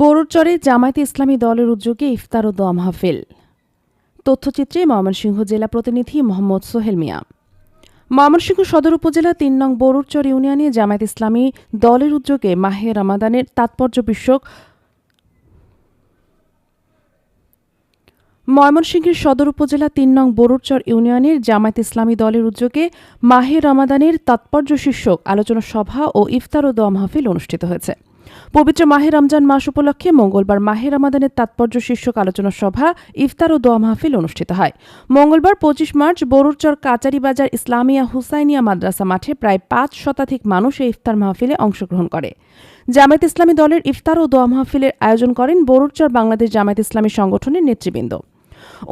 বড়ুরচরে জামায়াতে ইসলামী দলের উদ্যোগে ইফতার ও দোয়া মাহফিল। তথ্যচিত্রে ময়মনসিংহ জেলা প্রতিনিধি মোহাম্মদ সোহেল মিয়া। ময়মনসিংহ সদর উপজেলা তিন নং বড়ুরচর ইউনিয়নে জামায়াত ইসলামী দলের উদ্যোগে মাহে রমাদানের তাৎপর্য বিষয়ক ময়মনসিংহের সদর উপজেলা তিন নং বরুরচর ইউনিয়নের জামায়াত ইসলামী দলের উদ্যোগে মাহে রমাদানের তাৎপর্য শীর্ষক আলোচনা সভা ও ইফতার ও দোয়া মাহফিল অনুষ্ঠিত হয়েছে। পবিত্র মাহে রমজান মাস উপলক্ষে মঙ্গলবার মাহে রমাদানের তাৎপর্য শীর্ষক আলোচনা সভা, ইফতার ও দোয়া মাহফিল অনুষ্ঠিত হয়। মঙ্গলবার পঁচিশ মার্চ বরুরচর কাচারিবাজার ইসলামিয়া হুসাইনিয়া মাদ্রাসা মাঠে প্রায় পাঁচ শতাধিক মানুষ এই ইফতার মাহফিলে অংশগ্রহণ করে। জামায়াত ইসলামী দলের ইফতার ও দোয়া মাহফিলের আয়োজন করেন বরুরচর বাংলাদেশ জামায়াত ইসলামী সংগঠনের নেতৃবৃন্দ।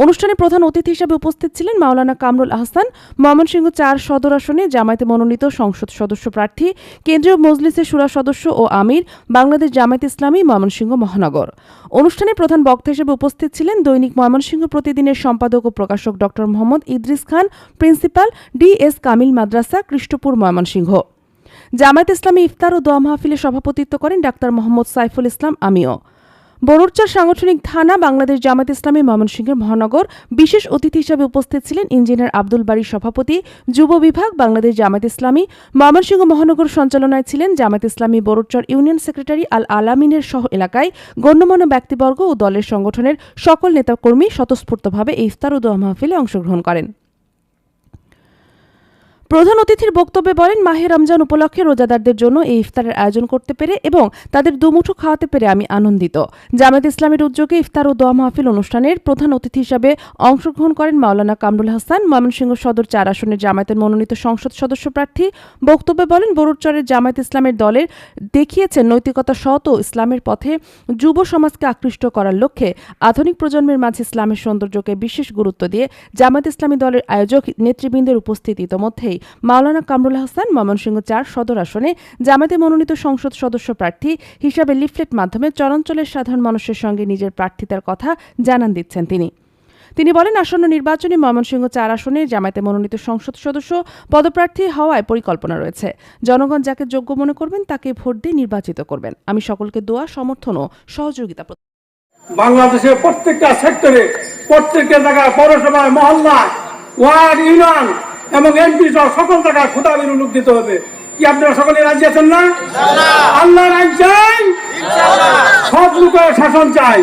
অনুষ্ঠানে প্রধান অতিথি হিসেবে উপস্থিত ছিলেন মাওলানা কামরুল আহসান, ময়মনসিংহ চার সদর আসনে জামায়াতে মনোনীত সংসদ সদস্য প্রার্থী, কেন্দ্রীয় মজলিসের সুরা সদস্য ও আমির, বাংলাদেশ জামায়াত ইসলামী ময়মনসিংহ মহানগর। অনুষ্ঠানে প্রধান বক্তা হিসেবে উপস্থিত ছিলেন দৈনিক ময়মনসিংহ প্রতিদিনের সম্পাদক ও প্রকাশক ড. Mohammad Idris Khan, principal D S Kamil Madrasa Krishtapur Mymensingh. Jamaat Islami ইফতার ও দোয়া মাহফিলে সভাপতিত্ব করেন ডাক্তার মোহাম্মদ সাইফুল ইসলাম আমিও। বরুরচার সাংগঠনিক থানা বাংলাদেশ জামাত ইসলামী ময়মনসিংহের মহানগর বিশেষ অতিথি হিসেবে উপস্থিত ছিলেন ইঞ্জিনিয়ার আব্দুল বাড়ির সভাপতি, যুব বিভাগ বাংলাদেশ জামাত ইসলামী ময়মনসিংহ মহানগর সঞ্চালনায় ছিলেন জামাত ইসলামী বরুরচর ইউনিয়ন সেক্রেটারি আল আলামিনের সহ এলাকায় গণ্যমান্য ব্যক্তিবর্গ ও দলের সংগঠনের সকল নেতাকর্মী স্বতঃস্ফূর্তভাবে এই ইফতার ও দোয়া মাহফিলে অংশগ্রহণ করেন। প্রধান অতিথির বক্তব্যে বলেন, মাহে রমজান উপলক্ষে রোজাদারদের জন্য এই ইফতারের আয়োজন করতে পেরে এবং তাদের দুমুঠো খাওয়াতে পেরে আমি আনন্দিত। জামায়াত ইসলামের উদ্যোগে ইফতার ও দোয়া মাহফিল অনুষ্ঠানের প্রধান অতিথি হিসাবে অংশগ্রহণ করেন মাওলানা কামরুল হাসান। ময়মনসিংহ সদর চার আসনের জামায়াতের মনোনীত সংসদ সদস্য প্রার্থী বক্তব্যে বলেন, বরুড়চরের জামায়াত ইসলামের দলের দেখিয়েছেন নৈতিকতা সৎ ও ইসলামের পথে যুব সমাজকে আকৃষ্ট করার লক্ষ্যে আধুনিক প্রজন্মের মাঝে ইসলামের সৌন্দর্যকে বিশেষ গুরুত্ব দিয়ে জামায়াত ইসলামী দলের আয়োজক নেতৃবৃন্দের উপস্থিতি ইতোমধ্যেই মাওলানা কামরুল হাসান ময়মনসিংহ চার সদর আসনে জামাতে মনোনীত সংসদ সদস্য প্রার্থী হিসাবে লিফলেট মাধ্যমে চরাঞ্চলের সাধারণ মানুষের সঙ্গে নিজের প্রার্থিতার কথা জানান দিচ্ছেন তিনি। তিনি বলেন, আসন্ন নির্বাচনে ময়মনসিংহ চার আসনে জামায়াতে মনোনীত সংসদ সদস্য পদপ্রার্থী হওয়ায় পরিকল্পনা রয়েছে। জনগণ যাকে যোগ্য মনে করবেন, তাকে ভোট দিয়ে নির্বাচিত করবেন। আমি সকলকে দোয়া, সমর্থন ও সহযোগিতা বাংলাদেশের প্রত্যেকটা সেক্টরে, প্রত্যেকটা জায়গায়, পৌরসভায়, মহল্লায়, ওয়ার্ড, ইউনিয়ন এবং এমপি সহ সকল টাকা খোদাবির উল্লেখ দিতে হবে। কি আপনারা সকলে রাজি আছেন না? আল্লাহ রাজ চাই সব লোকের শাসন চাই।